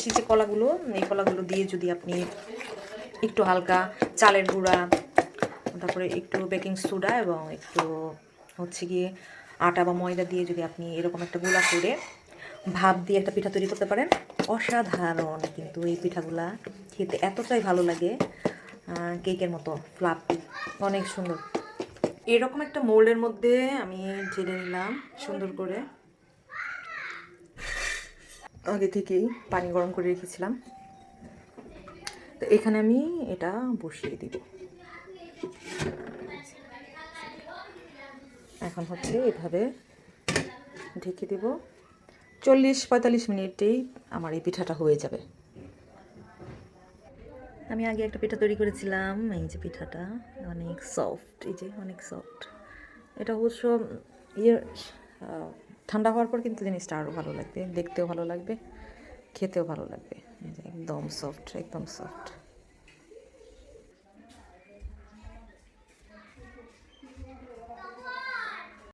এসেছি যে কলাগুলো, এই কলাগুলো দিয়ে যদি আপনি একটু হালকা চালের গুঁড়া, তারপরে একটু বেকিং সোডা এবং একটু হচ্ছে গিয়ে আটা বা ময়দা দিয়ে যদি আপনি এরকম একটা গুলা করে ভাপ দিয়ে একটা পিঠা তৈরি করতে পারেন, অসাধারণ কিন্তু এই পিঠাগুলা খেতে এতটাই ভালো লাগে কেকের মতো ফ্লাপি অনেক সুন্দর। এরকম একটা মোল্ডের মধ্যে আমি ঢেলে নিলাম সুন্দর করে। আগে থেকেই পানি গরম করে রেখেছিলাম। তো এখানে আমি এটা বসিয়ে দিব। এখন হচ্ছে এভাবে ঢেকে দেব। চল্লিশ পঁয়তাল্লিশ মিনিটেই আমার এই পিঠাটা হয়ে যাবে। আমি আগে একটা পিঠা তৈরি করেছিলাম, এই যে পিঠাটা অনেক সফট এই যে অনেক সফট এটা অবশ্য ইয়ে ঠান্ডা হওয়ার পর কিন্তু জিনিসটা আরও ভালো লাগবে, দেখতেও ভালো লাগবে, খেতেও ভালো লাগবে। একদম সফট একদম সফট